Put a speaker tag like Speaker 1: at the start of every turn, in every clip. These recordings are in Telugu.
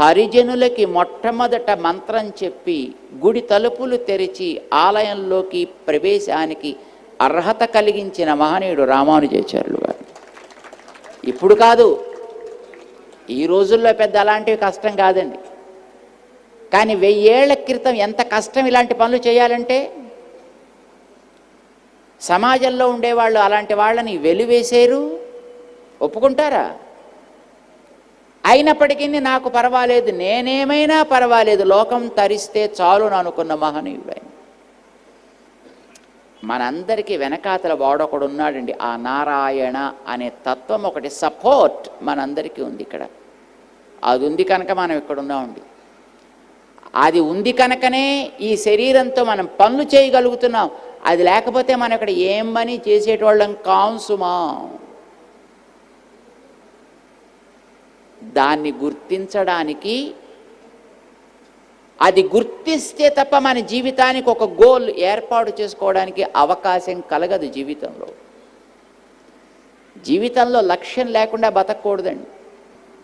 Speaker 1: హరిజనులకి మొట్టమొదట మంత్రం చెప్పి గుడి తలుపులు తెరిచి ఆలయంలోకి ప్రవేశానికి అర్హత కలిగించిన మహనీయుడు రామానుజాచార్యులు గారు. ఇప్పుడు కాదు ఈ రోజుల్లో పెద్ద అలాంటివి కష్టం కాదండి. కానీ వెయ్యేళ్ళ క్రితం ఎంత కష్టం ఇలాంటి పనులు చేయాలంటే సమాజంలో ఉండేవాళ్ళు అలాంటి వాళ్ళని వెలివేశారు. ఒప్పుకుంటారా? అయినప్పటికీ నాకు పర్వాలేదు నేనేమైనా పర్వాలేదు లోకం తరిస్తే చాలు అనుకున్న మహనీయుడైన మనందరికీ వెనకాతల వాడొకడు ఉన్నాడండి ఆ నారాయణ అనే తత్వం ఒకటి సపోర్ట్ మనందరికీ ఉంది ఇక్కడ. అది ఉంది కనుక మనం ఇక్కడ ఉన్నామండి. అది ఉంది కనుకనే ఈ శరీరంతో మనం పనులు చేయగలుగుతున్నాం. అది లేకపోతే మనం ఇక్కడ ఏం పని చేసేటోళ్ళం కాంసుమా దాన్ని గుర్తించడానికి అది గుర్తిస్తే తప్ప మన జీవితానికి ఒక గోల్ ఏర్పాటు చేసుకోవడానికి అవకాశం కలగదు జీవితంలో. జీవితంలో లక్ష్యం లేకుండా బతకూడదండి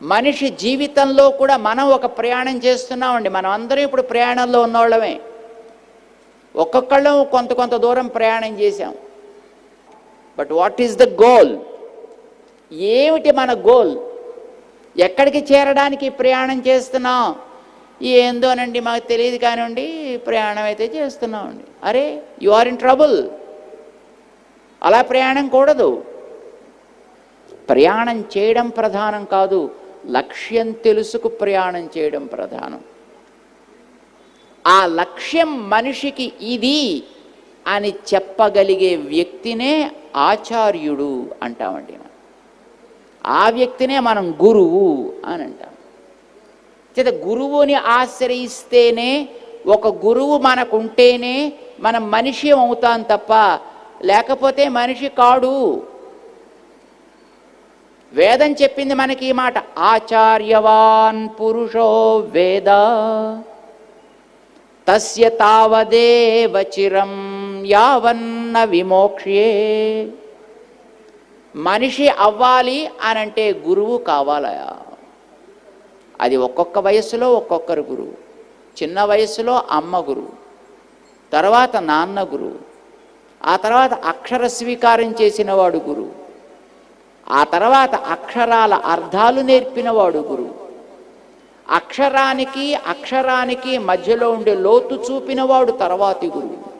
Speaker 1: మనిషి జీవితంలో కూడా మనం ఒక ప్రయాణం చేస్తున్నామండి. మనం అందరం ఇప్పుడు ప్రయాణంలో ఉన్నవాళ్ళమే. ఒక్కొక్కళ్ళం కొంత కొంత దూరం ప్రయాణం చేశాం. But what is the goal ఏమిటి మన గోల్ ఎక్కడికి చేరడానికి ప్రయాణం చేస్తున్నాం ఏందోనండి మాకు తెలియదు కానివ్వండి ప్రయాణం అయితే చేస్తున్నామండి. అరే యు ఆర్ ఇన్ ట్రబుల్ అలా ప్రయాణం కూడదు. ప్రయాణం చేయడం ప్రధానం కాదు లక్ష్యం తెలుసుకు ప్రయాణం చేయడం ప్రధానం. ఆ లక్ష్యం మనిషికి ఇది అని చెప్పగలిగే వ్యక్తినే ఆచార్యుడు అంటామండి మనం. ఆ వ్యక్తినే మనం గురువు అని అంటాం. చేత గురువుని ఆశ్రయిస్తేనే ఒక గురువు మనకుంటేనే మనం మనిషి అవుతాం తప్ప లేకపోతే మనిషి కాడు. వేదం చెప్పింది మనకి ఈ మాట ఆచార్యవాన్ పురుషో వేద తస్య తావదేవ చిరం యావన్న విమోక్ష్యే. మనిషి అవ్వాలి అని అంటే గురువు కావాలయా అది ఒక్కొక్క వయసులో ఒక్కొక్కరు గురువు. చిన్న వయసులో అమ్మ గురువు. తర్వాత నాన్న గురువు. ఆ తర్వాత అక్షర స్వీకారం చేసినవాడు గురువు. ఆ తర్వాత అక్షరాల అర్థాలు నేర్పినవాడు గురువు. అక్షరానికి అక్షరానికి మధ్యలో ఉండే లోతు చూపినవాడు తర్వాతి గురువు.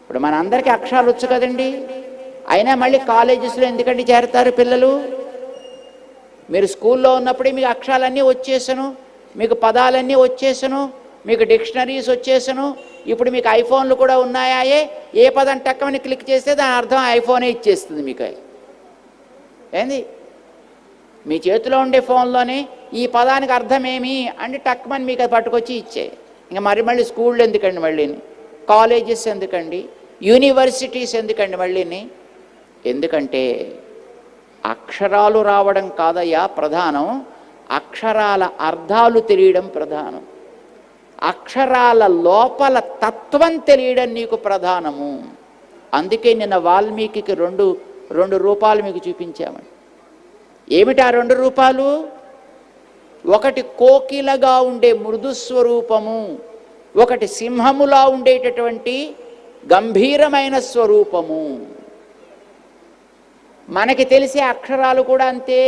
Speaker 1: ఇప్పుడు మనందరికీ అక్షరాలు వచ్చు కదండి? అయినా మళ్ళీ కాలేజెస్లో ఎందుకంటే చేరతారు పిల్లలు? మీరు స్కూల్లో ఉన్నప్పుడే మీకు అక్షరాలన్నీ వచ్చేసను మీకు పదాలన్నీ వచ్చేసను మీకు డిక్షనరీస్ వచ్చేసను ఇప్పుడు మీకు ఐఫోన్లు కూడా ఉన్నాయాయే ఏ పదం టక్కమని క్లిక్ చేస్తే దాని అర్థం ఐఫోనే ఇచ్చేస్తుంది మీకు. ఏంది? మీ చేతిలో ఉండే ఫోన్లోనే ఈ పదానికి అర్థమేమి అంటే టక్మని మీకు అది పట్టుకొచ్చి ఇచ్చే. ఇంకా మరి మళ్ళీ స్కూళ్ళు ఎందుకండి మళ్ళీని? కాలేజెస్ ఎందుకండి? యూనివర్సిటీస్ ఎందుకండి మళ్ళీని? ఎందుకంటే అక్షరాలు రావడం కాదయ్యా ప్రధానం అక్షరాల అర్థాలు తెలియడం ప్రధానం. అక్షరాల లోపల తత్వం తెలియడం నీకు ప్రధానము. అందుకే నిన్న వాల్మీకి రెండు రెండు రూపాలు మీకు చూపించామని ఏమిటా రెండు రూపాలు? ఒకటి కోకిలగా ఉండే మృదు స్వరూపము ఒకటి సింహములా ఉండేటటువంటి గంభీరమైన స్వరూపము. మనకి తెలిసే అక్షరాలు కూడా అంతే.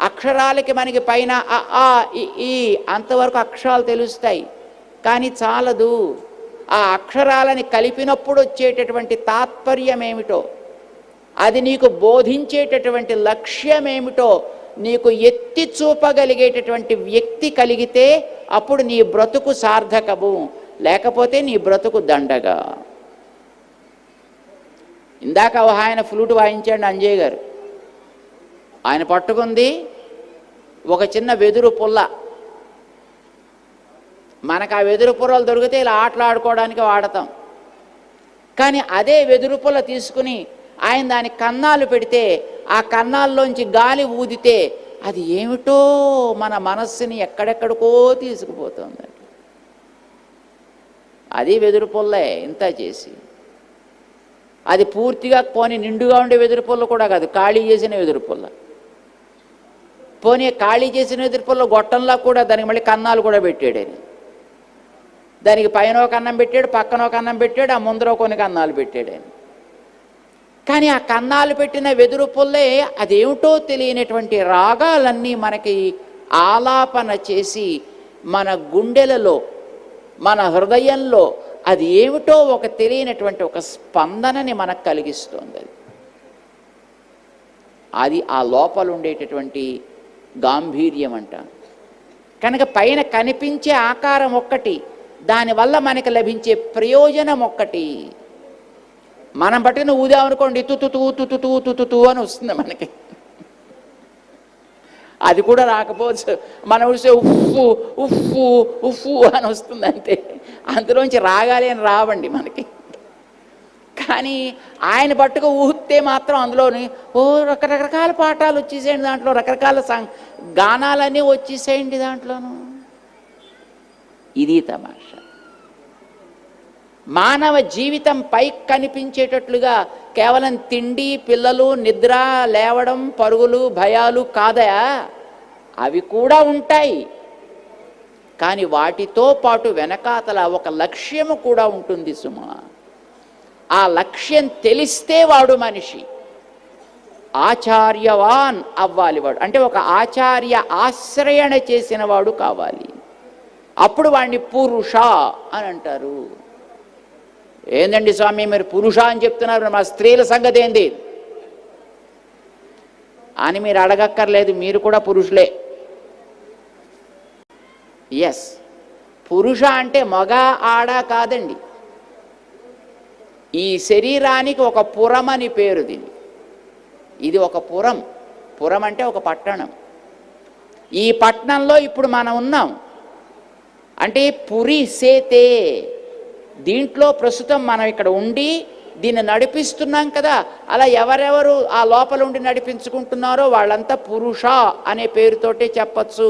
Speaker 1: అక్షరాలకి మనకి పైన అ, ఆ ఈ అంతవరకు అక్షరాలు తెలుస్తాయి. కానీ చాలదు. ఆ అక్షరాలని కలిపినప్పుడు వచ్చేటటువంటి తాత్పర్యం ఏమిటో అది నీకు బోధించేటటువంటి లక్ష్యం ఏమిటో నీకు ఎత్తి చూపగలిగేటటువంటి వ్యక్తి కలిగితే అప్పుడు నీ బ్రతుకు సార్థకము. లేకపోతే నీ బ్రతుకు దండగా. ఇందాక ఒక ఆయన ఫ్లూట్ వాయించాడు అంజయ్ గారు. ఆయన పట్టుకుంది ఒక చిన్న వెదురు పుల్ల. మనకు ఆ వెదురు పుల్లలు దొరికితే ఇలా ఆటలాడుకోవడానికి వాడతాం. కానీ అదే వెదురు పుల్ల తీసుకుని ఆయన దాని కన్నాలు పెడితే ఆ కన్నాల్లోంచి గాలి ఊదితే అది ఏమిటో మన మనస్సుని ఎక్కడెక్కడికో తీసుకుపోతుందండి. అది వెదురు పుల్లే ఇంత చేసి. అది పూర్తిగా పోని నిండుగా ఉండే వెదురు పొల్ల కూడా కాదు ఖాళీ చేసిన వెదురు పుల్ల. పోనీ ఖాళీ చేసిన వెదురు పొల్ల గొట్టంలా కూడా దానికి మళ్ళీ కన్నాలు కూడా పెట్టాడు ఆయన. దానికి పైన ఒక అన్నం పెట్టాడు పక్కన ఒక అన్నం పెట్టాడు ఆ ముందర కొన్ని కన్నాలు పెట్టాడు ఆయన. కానీ ఆ కన్నాలు పెట్టిన వెదురు పుల్లే అదేమిటో తెలియనటువంటి రాగాలన్నీ మనకి ఆలాపన చేసి మన గుండెలలో మన హృదయంలో అది ఏమిటో ఒక తెలియనటువంటి ఒక స్పందనని మనకు కలిగిస్తుంది అది అది ఆ లోపల ఉండేటటువంటి గాంభీర్యం అంట కనుక పైన కనిపించే ఆకారం ఒక్కటి దానివల్ల మనకి లభించే ప్రయోజనం ఒక్కటి మనం బట్టిన ఊదామనుకోండి తుతు తూ తుతు తూ తుతు తూ అని వస్తుంది మనకి అది కూడా రాకపోవచ్చు. మనం చూస్తే ఉఫ్ఫు ఉఫ్ఫు ఉఫ్ఫు అని వస్తుంది అంతే. అందులోంచి రాగాలి అని రావండి మనకి. కానీ ఆయన పట్టుకు ఊహితే మాత్రం అందులోని ఓ రకరకరకాల పాఠాలు వచ్చేసేయండి దాంట్లో రకరకాల సాంగ్ గానాలన్నీ వచ్చేసేయండి దాంట్లోనూ. ఇది తమాషా. మానవ జీవితం పైకి కనిపించేటట్లుగా కేవలం తిండి పిల్లలు నిద్ర లేవడం పరుగులు భయాలు కాదా? అవి కూడా ఉంటాయి. కానీ వాటితో పాటు వెనకాతల ఒక లక్ష్యము కూడా ఉంటుంది సుమా. ఆ లక్ష్యం తెలిస్తే వాడు మనిషి. ఆచార్యవాన్ అవ్వాలి వాడు. అంటే ఒక ఆచార్య ఆశ్రయణ చేసిన వాడు కావాలి. అప్పుడు వాడిని పురుష అని అంటారు. ఏందండి స్వామి మీరు పురుష అని చెప్తున్నారు మా స్త్రీల సంగతి ఏంది? అని మీరు అడగక్కర్లేదు మీరు కూడా పురుషులే. ఎస్ పురుష అంటే మగ ఆడ కాదండి. ఈ శరీరానికి ఒక పురం అని పేరు దీన్ని. ఇది ఒక పురం. పురం అంటే ఒక పట్టణం. ఈ పట్టణంలో ఇప్పుడు మనం ఉన్నాం. అంటే పురి సేతే. దీంట్లో ప్రస్తుతం మనం ఇక్కడ ఉండి దీన్ని నడిపిస్తున్నాం కదా అలా ఎవరెవరు ఆ లోపల ఉండి నడిపించుకుంటున్నారో వాళ్ళంతా పురుష అనే పేరుతోటే చెప్పచ్చు.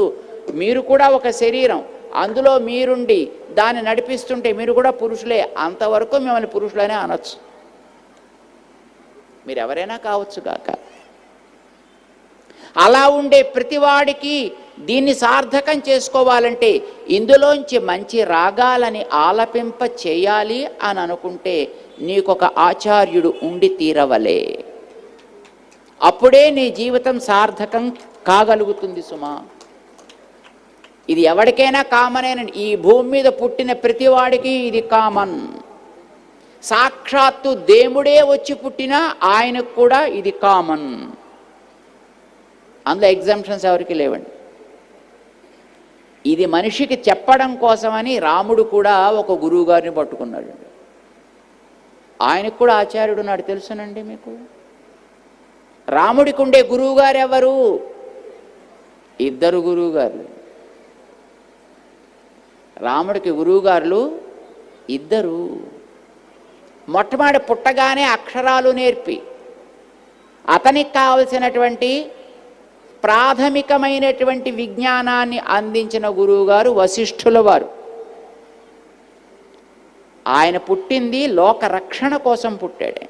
Speaker 1: మీరు కూడా ఒక శరీరం అందులో మీరుండి దాన్ని నడిపిస్తుంటే మీరు కూడా పురుషులే అంతవరకు మిమ్మల్ని పురుషులనే అనొచ్చు. మీరు ఎవరైనా కావచ్చు కాక అలా ఉండే ప్రతివాడికి దీన్ని సార్థకం చేసుకోవాలంటే ఇందులోంచి మంచి రాగాలని ఆలపింప చేయాలి అని అనుకుంటే నీకొక ఆచార్యుడు ఉండి తీరవలే. అప్పుడే నీ జీవితం సార్థకం కాగలుగుతుంది సుమా. ఇది ఎవరికైనా కామనేనండి ఈ భూమి మీద పుట్టిన ప్రతివాడికి ఇది కామన్. సాక్షాత్తు దేవుడే వచ్చి పుట్టినా ఆయనకు కూడా ఇది కామన్. అందులో ఎగ్జామ్షన్స్ ఎవరికి లేవండి. ఇది మనిషికి చెప్పడం కోసమని రాముడు కూడా ఒక గురువు గారిని పట్టుకున్నాడు. ఆయనకు కూడా ఆచార్యుడు నాడు తెలుసునండి మీకు? రాముడికి ఉండే గురువు గారు ఎవరు ఇద్దరు గురువుగారు రాముడికి గురువుగారులు ఇద్దరు. మొట్టమొదటి పుట్టగానే అక్షరాలు నేర్పి. అతనికి కావలసినటువంటి ప్రాథమికమైనటువంటి విజ్ఞానాన్ని అందించిన గురువుగారు వశిష్ఠుల వారు ఆయన పుట్టింది లోక రక్షణ కోసం పుట్టాడు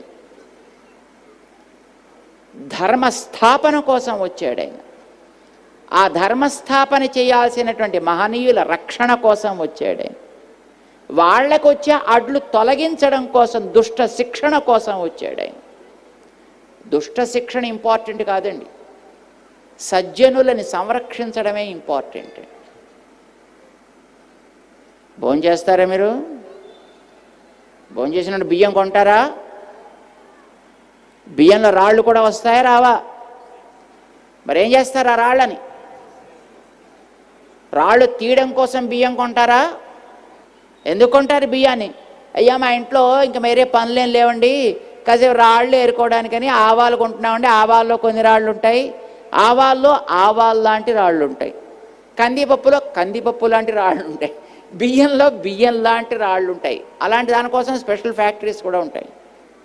Speaker 1: ధర్మస్థాపన కోసం వచ్చాడు ఆయన. ఆ ధర్మస్థాపన చేయాల్సినటువంటి మహనీయుల రక్షణ కోసం వచ్చాడు వాళ్ళకు వచ్చే అడ్లు తొలగించడం కోసం దుష్ట శిక్షణ కోసం వచ్చాడు ఆయన. దుష్ట శిక్షణ ఇంపార్టెంట్ కాదండి. సజ్జనులని సంరక్షించడమే ఇంపార్టెంట్. భోజనం చేస్తారా మీరు? భోజనం చేసినట్టు బియ్యం కొంటారా? బియ్యంలో రాళ్ళు కూడా వస్తాయా రావా? మరి ఏం చేస్తారు ఆ రాళ్ళని? రాళ్ళు తీయడం కోసం బియ్యం కొంటారా? ఎందుకు కొంటారు బియ్యాన్ని? అయ్యా మా ఇంట్లో ఇంకా వేరే పనులేం లేవండి. కాసేపు రాళ్ళు ఏరుకోవడానికని ఆవాలు కొంటున్నామండి. ఆవాల్లో కొన్ని రాళ్ళు ఉంటాయి. ఆవాల్లో ఆవాల్ లాంటి రాళ్ళు ఉంటాయి కందిపప్పులో కందిపప్పు లాంటి రాళ్ళు ఉంటాయి బియ్యంలో బియ్యం లాంటి రాళ్ళు ఉంటాయి అలాంటి దానికోసం స్పెషల్ ఫ్యాక్టరీస్ కూడా ఉంటాయి.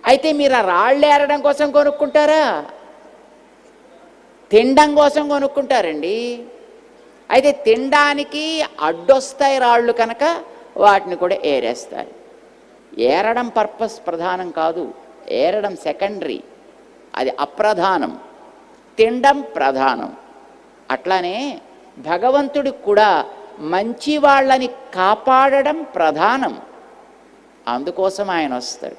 Speaker 1: అయితే మీరు ఆ రాళ్ళు ఏరడం కోసం కొనుక్కుంటారా? తినడం కోసం కొనుక్కుంటారండి. అయితే తినడానికి అడ్డొస్తాయి రాళ్ళు కనుక వాటిని కూడా ఏరేస్తారు. ఏరడం పర్పస్ ప్రధానం కాదు. ఏరడం సెకండరీ. అది అప్రధానం. తినడం ప్రధానం. అట్లానే భగవంతుడికి కూడా మంచి వాళ్ళని కాపాడడం ప్రధానం. అందుకోసం ఆయన వస్తాడు.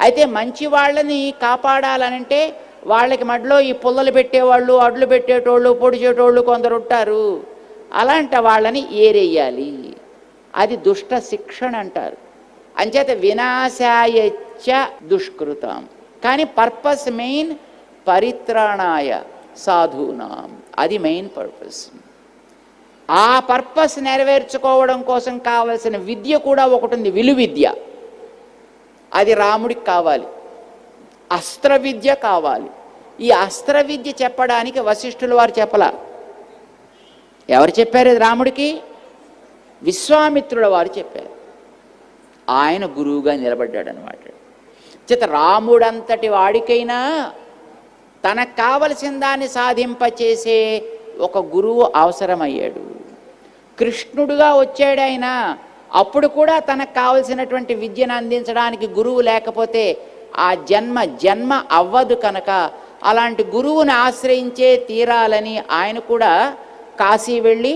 Speaker 1: అయితే మంచి వాళ్ళని కాపాడాలనంటే వాళ్ళకి మడిలో ఈ పుల్లలు పెట్టేవాళ్ళు అడ్లు పెట్టేటోళ్ళు పొడిచేటోళ్ళు కొందరు ఉంటారు. అలాంటి వాళ్ళని ఏరేయాలి. అది దుష్ట శిక్షణ అంటారు. అంచేత వినాశాయచ్చ దుష్కృతం. కానీ పర్పస్ మెయిన్ పరిత్రాణాయ సాధూనాం. అది మెయిన్ పర్పస్ ఆ పర్పస్ నెరవేర్చుకోవడం కోసం కావలసిన విద్య కూడా ఒకటి ఉంది విలు విద్య అది రాముడికి కావాలి. అస్త్ర విద్య కావాలి. ఈ అస్త్ర విద్య చెప్పడానికి వశిష్ఠుల వారు చెప్పలా. ఎవరు చెప్పారు రాముడికి? విశ్వామిత్రుల వారు చెప్పారు. ఆయన గురువుగా నిలబడ్డాడు అనమాట చేత రాముడంతటి వాడికైనా తనకు కావలసిన దాన్ని సాధింపచేసే ఒక గురువు అవసరమయ్యాడు. కృష్ణుడుగా వచ్చాడు ఆయన అప్పుడు కూడా తనకు కావలసినటువంటి విద్యను అందించడానికి గురువు లేకపోతే ఆ జన్మ జన్మ అవ్వదు కనుక అలాంటి గురువుని ఆశ్రయించే తీరాలని ఆయన కూడా కాశీ వెళ్ళి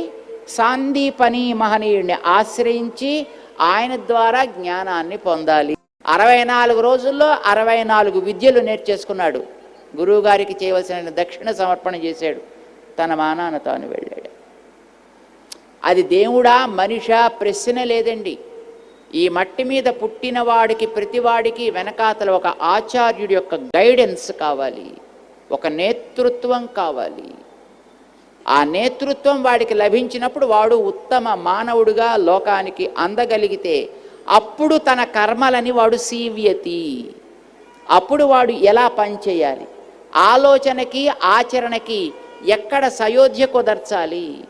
Speaker 1: సాందీపని మహనీయుడిని ఆశ్రయించి ఆయన ద్వారా జ్ఞానాన్ని పొందాలి. అరవై నాలుగు రోజుల్లో అరవై నాలుగు విద్యలు నేర్చేసుకున్నాడు. గురువుగారికి చేయవలసిన దక్షిణ సమర్పణ చేశాడు. తన మానాన తాను వెళ్ళాడు. అది దేవుడా మనిషా ప్రశ్న లేదండి. ఈ మట్టి మీద పుట్టిన వాడికి ప్రతివాడికి వెనకాతల ఒక ఆచార్యుడి యొక్క గైడెన్స్ కావాలి. ఒక నేతృత్వం కావాలి. ఆ నేతృత్వం వాడికి లభించినప్పుడు వాడు ఉత్తమ మానవుడిగా లోకానికి అందగలిగితే అప్పుడు తన కర్మలని వాడు సీవ్యతి. అప్పుడు వాడు ఎలా పనిచేయాలి ఆలోచనకి ఆచరణకి ఎక్కడ సయోధ్య కుదర్చాలి?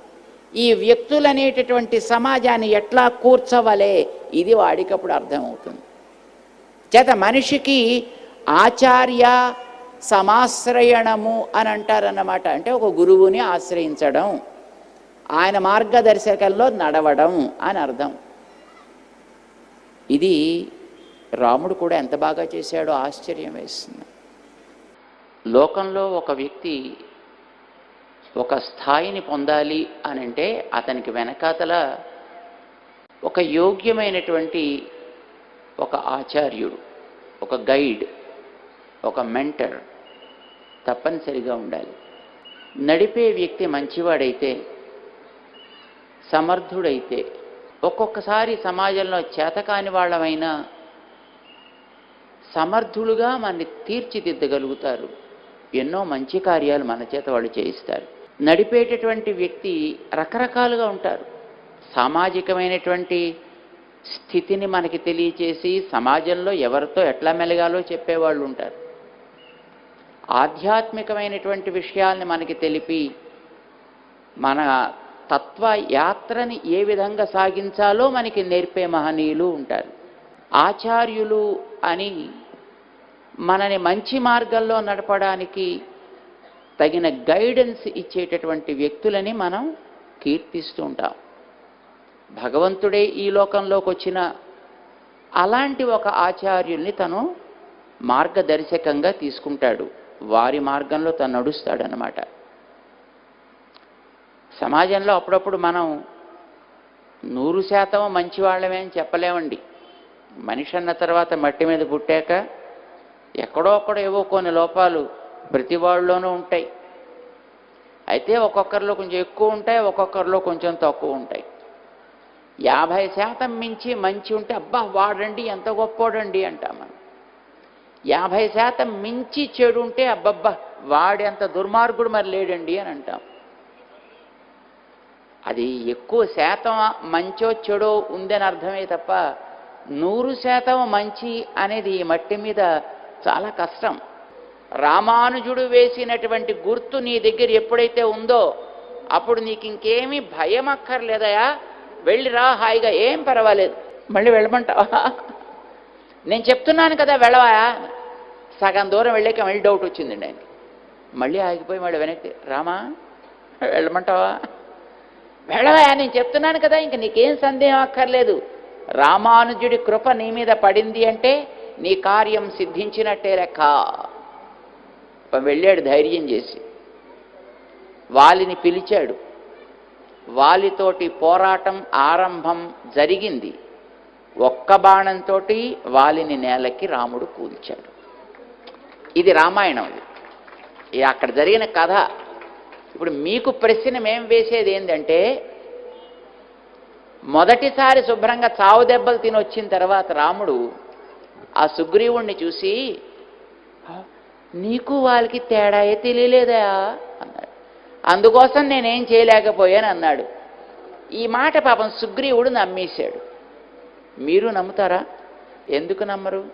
Speaker 1: ఈ వ్యక్తులనేటటువంటి సమాజాన్ని ఎట్లా కూర్చవలే? ఇది వాడికప్పుడు అర్థమవుతుంది. చేత మనిషికి ఆచార్య సమాశ్రయణము అని అంటారన్నమాట. అంటే ఒక గురువుని ఆశ్రయించడం ఆయన మార్గదర్శకంలో నడవడం అని అర్థం. ఇది రాముడు కూడా ఎంత బాగా చేశాడో ఆశ్చర్యం వేస్తుంది. లోకంలో ఒక వ్యక్తి ఒక స్థాయిని పొందాలి అని అంటే అతనికి వెనకాతల ఒక యోగ్యమైనటువంటి ఒక ఆచార్యుడు ఒక గైడ్ ఒక మెంటర్ తప్పనిసరిగా ఉండాలి. నడిపే వ్యక్తి మంచివాడైతే సమర్థుడైతే ఒక్కొక్కసారి సమాజంలో చేతకాని వాళ్ళమైనా సమర్థులుగా మనని తీర్చిదిద్దగలుగుతారు. ఎన్నో మంచి కార్యాలు మన చేత వాళ్ళు చేయిస్తారు. నడిపేటటువంటి వ్యక్తి రకరకాలుగా ఉంటారు. సామాజికమైనటువంటి స్థితిని మనకి తెలియచేసి సమాజంలో ఎవరితో ఎట్లా మెలగాలో చెప్పేవాళ్ళు ఉంటారు. ఆధ్యాత్మికమైనటువంటి విషయాల్ని మనకి తెలిపి మన తత్వ యాత్రని ఏ విధంగా సాగించాలో మనకి నేర్పే మహనీయులు ఉంటారు. ఆచార్యులు అని మనని మంచి మార్గంలో నడపడానికి తగిన గైడెన్స్ ఇచ్చేటటువంటి వ్యక్తులని మనం కీర్తిస్తూ ఉంటాం. భగవంతుడే ఈ లోకంలోకి వచ్చిన అలాంటి ఒక ఆచార్యుల్ని తను మార్గదర్శకంగా తీసుకుంటాడు. వారి మార్గంలో తను నడుస్తాడనమాట సమాజంలో అప్పుడప్పుడు మనం నూరు శాతం మంచి వాళ్ళమే అని చెప్పలేమండి. మనిషి అన్న తర్వాత మట్టి మీద పుట్టాక ఎక్కడో అక్కడ ఏవో కొన్ని లోపాలు ప్రతి వాళ్ళలోనూ ఉంటాయి. అయితే ఒక్కొక్కరిలో కొంచెం ఎక్కువ ఉంటాయి ఒక్కొక్కరిలో కొంచెం తక్కువ ఉంటాయి. యాభై శాతం మించి మంచి ఉంటే అబ్బా వాడండి ఎంత గొప్పోడండి అంటాం మనం. యాభై శాతం మించి చెడు ఉంటే అబ్బబ్బా వాడేంత దుర్మార్గుడు మరి లేడండి అని అంటాం. అది ఎక్కువ శాతం మంచో చెడో ఉందని అర్థమే తప్ప నూరు శాతం మంచి అనేది ఈ మట్టి మీద చాలా కష్టం. రామానుజుడు వేసినటువంటి గుర్తు నీ దగ్గర ఎప్పుడైతే ఉందో అప్పుడు నీకు ఇంకేమీ భయం అక్కర్లేదయా వెళ్ళిరా హాయిగా ఏం పర్వాలేదు. మళ్ళీ వెళ్ళమంటావా? నేను చెప్తున్నాను కదా వెళ్ళవాయా సగం దూరం వెళ్ళాక మళ్ళీ డౌట్ వచ్చిందండి ఆయనకి మళ్ళీ ఆగిపోయి మళ్ళీ వెనక్కి రామా వెళ్ళమంటావా? వెళ్ళవా నేను చెప్తున్నాను కదా ఇంక నీకేం సందేహం అక్కర్లేదు. రామానుజుడి కృప నీ మీద పడింది అంటే నీ కార్యం సిద్ధించినట్టే లెక్క. వెళ్ళాడు ధైర్యం చేసి. వాలిని పిలిచాడు. వాలితోటి పోరాటం ఆరంభం జరిగింది. ఒక్క బాణంతో వాలిని నేలకి రాముడు కూల్చాడు. ఇది రామాయణం ఇది. ఇది అక్కడ జరిగిన కథ. ఇప్పుడు మీకు ప్రశ్న మేం వేసేది ఏంటంటే మొదటిసారి శుభ్రంగా చావు దెబ్బలు తిని వచ్చిన తర్వాత రాముడు ఆ సుగ్రీవుణ్ణి చూసి నీకు వాళ్ళకి తేడాయే తెలియలేదా? అన్నాడు. అందుకోసం నేనేం చేయలేకపోయాను అన్నాడు. ఈ మాట పాపం సుగ్రీవుడు నమ్మేశాడు. మీరు నమ్ముతారా? ఎందుకు నమ్మరు?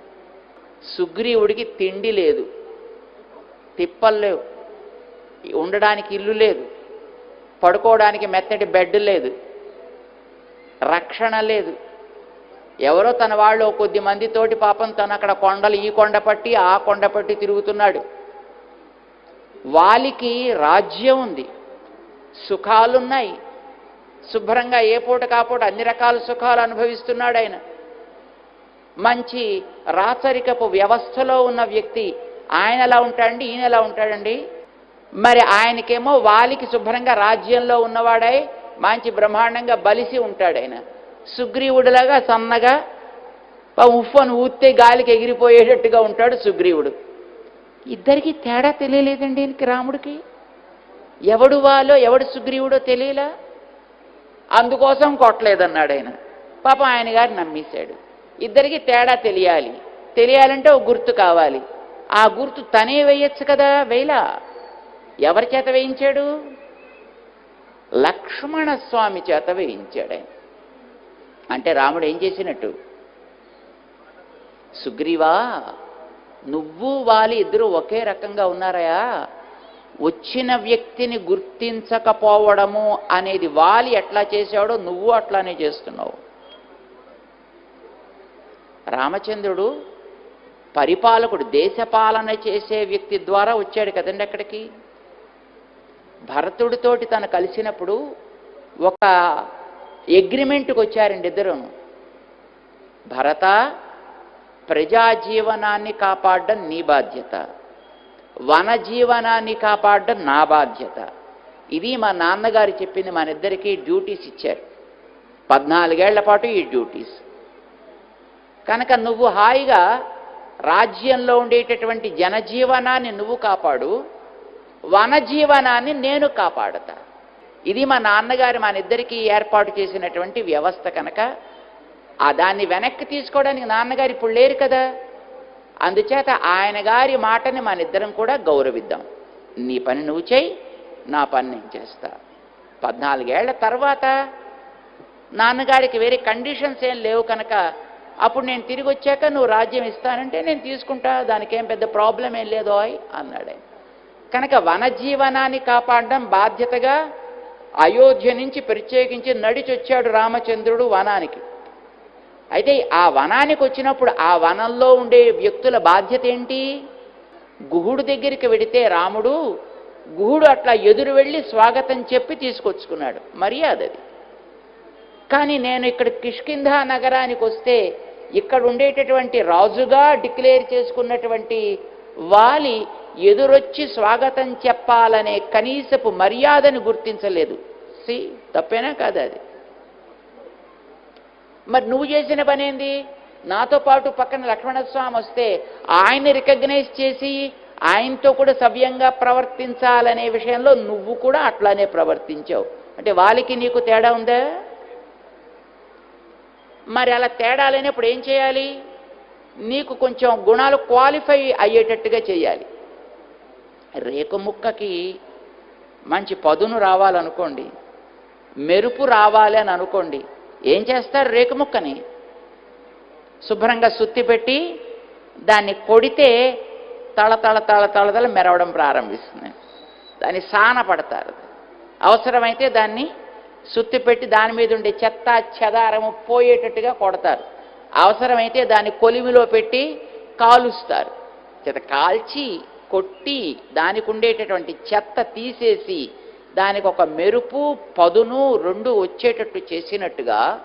Speaker 1: సుగ్రీవుడికి తిండి లేదు తిప్పలు లేవు ఉండడానికి ఇల్లు లేదు పడుకోవడానికి మెత్తటి బెడ్ లేదు రక్షణ లేదు ఎవరో తన వాళ్ళు కొద్ది మందితోటి పాపం తను అక్కడ కొండలు ఈ కొండ పట్టి ఆ కొండ పట్టి తిరుగుతున్నాడు. వాలికి రాజ్యం ఉంది. సుఖాలున్నాయి. శుభ్రంగా ఏ పూట కాపూట అన్ని రకాల సుఖాలు అనుభవిస్తున్నాడు ఆయన. మంచి రాచరికపు వ్యవస్థలో ఉన్న వ్యక్తి. ఆయన ఎలా ఉంటాడండి ఈయన ఎలా ఉంటాడండి. మరి ఆయనకేమో వాలికి శుభ్రంగా రాజ్యంలో ఉన్నవాడై మంచి బ్రహ్మాండంగా బలిసి ఉంటాడు ఆయన. సుగ్రీవుడిలాగా సన్నగా ఉఫ్ఫను ఊస్తే గాలికి ఎగిరిపోయేటట్టుగా ఉంటాడు సుగ్రీవుడు. ఇద్దరికి తేడా తెలియలేదండి ఈయనకి రాముడికి. ఎవడు వాలో ఎవడు సుగ్రీవుడో తెలియలా? అందుకోసం కొట్టలేదన్నాడు ఆయన. పాపం ఆయన గారు నమ్మేశాడు. ఇద్దరికి తేడా తెలియాలి. తెలియాలంటే ఒక గుర్తు కావాలి. ఆ గుర్తు తనే వేయచ్చు కదా వేలా ఎవరి చేత వేయించాడు? లక్ష్మణ స్వామి చేత వేయించాడు ఆయన. అంటే రాముడు ఏం చేసినట్టు? సుగ్రీవా నువ్వు వాలి ఇద్దరు ఒకే రకంగా ఉన్నారయా? వచ్చిన వ్యక్తిని గుర్తించకపోవడము అనేది వాలి ఎట్లా చేశాడో నువ్వు అట్లానే చేస్తున్నావు. రామచంద్రుడు పరిపాలకుడు దేశపాలన చేసే వ్యక్తి ద్వారా వచ్చాడు కదండి అక్కడికి. భరతుడితోటి తను కలిసినప్పుడు ఒక అగ్రిమెంట్కి వచ్చారండి ఇద్దరు. భరత ప్రజాజీవనాన్ని కాపాడడం నీ బాధ్యత. వన జీవనాన్ని కాపాడడం నా బాధ్యత. ఇది మా నాన్నగారు చెప్పింది మన ఇద్దరికి డ్యూటీస్ ఇచ్చారు. పద్నాలుగేళ్ళ పాటు ఈ డ్యూటీస్. కనుక నువ్వు హాయిగా రాజ్యంలో ఉండేటటువంటి జనజీవనాన్ని నువ్వు కాపాడు వన జీవనాన్ని నేను కాపాడతా. ఇది మా నాన్నగారు మా ఇద్దరికి ఏర్పాటు చేసినటువంటి వ్యవస్థ కనుక ఆ దాన్ని వెనక్కి తీసుకోవడానికి నాన్నగారు ఇప్పుడు లేరు కదా. అందుచేత ఆయన గారి మాటని మన ఇద్దరం కూడా గౌరవిద్దాం. నీ పని నువ్వు చేయి నా పని నేను చేస్తా. పద్నాలుగేళ్ళ తర్వాత నాన్నగారికి వేరే కండిషన్స్ ఏం లేవు కనుక అప్పుడు నేను తిరిగి వచ్చాక నువ్వు రాజ్యం ఇస్తానంటే నేను తీసుకుంటా ఏం పెద్ద ప్రాబ్లం ఏం లేదో ఆయ్ అన్నాడు కనుక వనజీవనాన్ని కాపాడడం బాధ్యతగా అయోధ్య నుంచి ప్రత్యేకించి నడిచొచ్చాడు రామచంద్రుడు వనానికి. అయితే ఆ వనానికి వచ్చినప్పుడు ఆ వనంలో ఉండే వ్యక్తుల బాధ్యత ఏంటి? గుహుడు దగ్గరికి వెడితే రాముడు గుహుడు అట్లా ఎదురు వెళ్ళి స్వాగతం చెప్పి తీసుకొచ్చుకున్నాడు. మర్యాద అది. కానీ నేను ఇక్కడ కిష్కింధ నగరానికి వస్తే ఇక్కడ ఉండేటటువంటి రాజుగా డిక్లేర్ చేసుకున్నటువంటి వాలి ఎదురొచ్చి స్వాగతం చెప్పాలనే కనీసపు మర్యాదను గుర్తించలేదు. సి తప్పేనా కాదు అది? మరి నువ్వు చేసిన పనేంది? నాతో పాటు పక్కన లక్ష్మణస్వామి వస్తే ఆయన్ని రికగ్నైజ్ చేసి ఆయనతో కూడా సవ్యంగా ప్రవర్తించాలనే విషయంలో నువ్వు కూడా అట్లానే ప్రవర్తించావు. అంటే వాళ్ళకి నీకు తేడా ఉందా? మరి అలా తేడా లేనప్పుడు ఏం చేయాలి? నీకు కొంచెం గుణాలు క్వాలిఫై అయ్యేటట్టుగా చేయాలి. రేకు ముక్కకి మంచి పదును రావాలనుకోండి మెరుపు రావాలి అని అనుకోండి ఏం చేస్తారు రేకు ముక్కని? శుభ్రంగా సుత్తి పెట్టి దాన్ని కొడితే తళ తళ తళ తళతల మెరవడం ప్రారంభిస్తుంది. దాన్ని సాన పడతారు. అవసరమైతే దాన్ని సుత్తి పెట్టి దాని మీద ఉండే చెత్త చెదారము పోయేటట్టుగా కొడతారు. అవసరమైతే దాన్ని కొలిమిలో పెట్టి కాలుస్తారు. చేత కాల్చి కొట్టి దానికి ఉండేటటువంటి చెత్త తీసేసి దానికి ఒక మెరుపు పదును రెండు వచ్చేటట్టు చేసినట్టుగా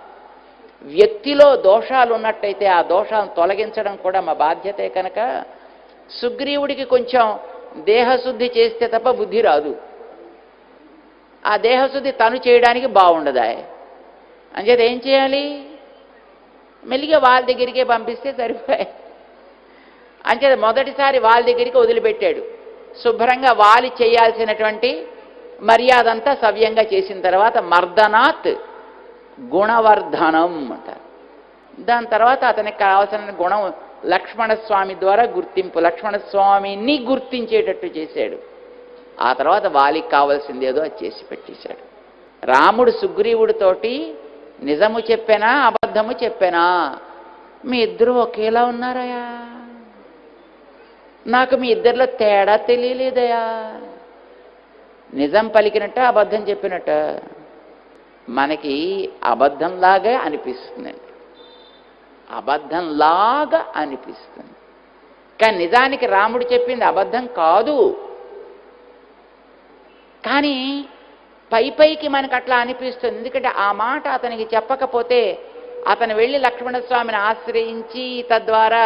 Speaker 1: వ్యక్తిలో దోషాలు ఉన్నట్టయితే ఆ దోషాలను తొలగించడం కూడా మా బాధ్యతే కనుక. సుగ్రీవుడికి కొంచెం దేహశుద్ధి చేస్తే తప్ప బుద్ధి రాదు. ఆ దేహశుద్ధి తను చేయడానికి బాగుండదాయ్. అంచేత ఏం చేయాలి? మెల్లిగా వాళ్ళ దగ్గరికే పంపిస్తే సరిపోయాయి అంచేత మొదటిసారి వాళ్ళ దగ్గరికి వదిలిపెట్టాడు. శుభ్రంగా వాలి చేయాల్సినటువంటి మర్యాద అంతా సవ్యంగా చేసిన తర్వాత మర్దనాత్ గుణవర్ధనం అంటారు. దాని తర్వాత అతనికి కావాల్సిన గుణం లక్ష్మణస్వామి ద్వారా గుర్తింపు లక్ష్మణస్వామిని గుర్తించేటట్టు చేశాడు. ఆ తర్వాత వాలికి కావాల్సింది ఏదో అది చేసి పెట్టేశాడు. రాముడు సుగ్రీవుడితోటి నిజము చెప్పానా? అబద్ధము చెప్పానా? మీ ఇద్దరు ఒకేలా ఉన్నారయా? నాకు మీ ఇద్దరిలో తేడా తెలియలేదయా? నిజం పలికినట్ట అబద్ధం చెప్పినట్ట మనకి అబద్ధంలాగా అనిపిస్తుందండి అబద్ధంలాగా అనిపిస్తుంది. కానీ నిజానికి రాముడు చెప్పింది అబద్ధం కాదు. కానీ పై పైకి మనకు అట్లా అనిపిస్తుంది. ఎందుకంటే ఆ మాట అతనికి చెప్పకపోతే అతను వెళ్ళి లక్ష్మణస్వామిని ఆశ్రయించి తద్వారా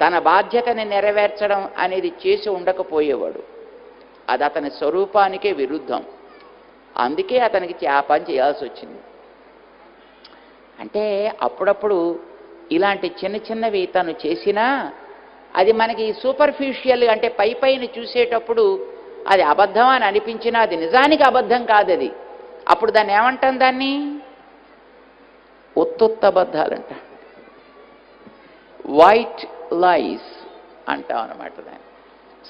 Speaker 1: తన బాధ్యతని నెరవేర్చడం అనేది చేసి ఉండకపోయేవాడు. అది అతని స్వరూపానికే విరుద్ధం. అందుకే అతనికి ఆ పని చేయాల్సి వచ్చింది అంటే అప్పుడప్పుడు ఇలాంటి చిన్న చిన్నవి తను చేసినా అది మనకి సూపర్ఫిషియల్ అంటే పై పైన చూసేటప్పుడు అది అబద్ధం అని అనిపించినా అది నిజానికి అబద్ధం కాదు అది అప్పుడు దాన్ని ఏమంటాం దాన్ని? ఉత్తుత్త అబద్ధాలంట. వైట్ లైస్ అంటాం అనమాట దాన్ని.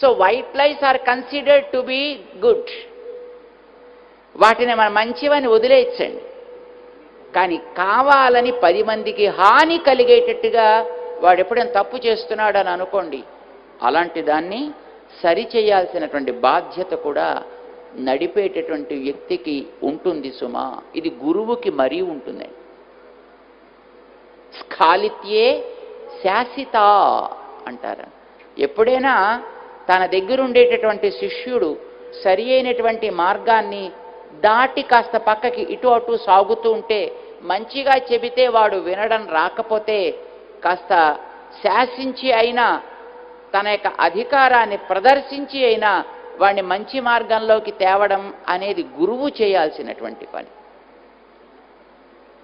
Speaker 1: So white lies are considered to be good వాటిని మనం మంచివని వదిలేయచ్చండి. కానీ కావాలని పది మందికి హాని కలిగేటట్టుగా వాడు ఎప్పుడైనా తప్పు చేస్తున్నాడు అని అనుకోండి అలాంటి దాన్ని సరిచేయాల్సినటువంటి బాధ్యత కూడా నడిపేటటువంటి వ్యక్తికి ఉంటుంది సుమా. ఇది గురువుకి మరీ ఉంటుంది. స్ఖాళిత్యే శాసిత అంటారు. ఎప్పుడైనా తన దగ్గర ఉండేటటువంటి శిష్యుడు సరి అయినటువంటి మార్గాన్ని దాటి కాస్త పక్కకి ఇటు అటు సాగుతూ ఉంటే మంచిగా చెబితే వాడు వినడం రాకపోతే కాస్త శాసించి అయినా తన యొక్క అధికారాన్ని ప్రదర్శించి అయినా వాడిని మంచి మార్గంలోకి తేవడం అనేది గురువు చేయాల్సినటువంటి పని.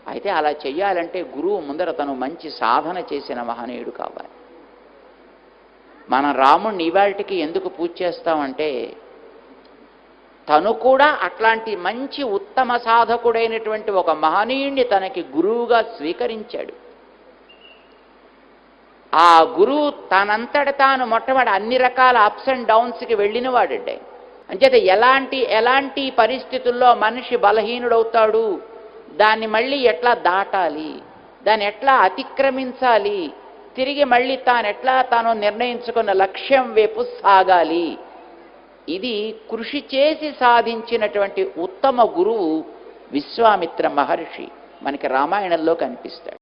Speaker 1: అయితే అలా చెయ్యాలంటే గురువు ముందర తను మంచి సాధన చేసిన మహనీయుడు కావాలి. మన రాముణ్ణి ఇవాళకి ఎందుకు పూజ చేస్తామంటే తను కూడా అట్లాంటి మంచి ఉత్తమ సాధకుడైనటువంటి ఒక మహనీయుణ్ణి తనకి గురువుగా స్వీకరించాడు. ఆ గురువు తనంతట తాను మొట్టమొదటి అన్ని రకాల అప్స్ అండ్ డౌన్స్కి వెళ్ళిన వాడండి అంచేత ఎలాంటి ఎలాంటి పరిస్థితుల్లో మనిషి బలహీనుడవుతాడు? దాన్ని మళ్ళీ ఎట్లా దాటాలి? దాన్ని ఎట్లా అతిక్రమించాలి? తిరిగి మళ్ళీ తాను ఎట్లా తాను నిర్ణయించుకున్న లక్ష్యం వైపు సాగాలి? ఇది కృషి చేసి సాధించినటువంటి ఉత్తమ గురువు విశ్వామిత్ర మహర్షి మనకి రామాయణంలో కనిపిస్తాడు.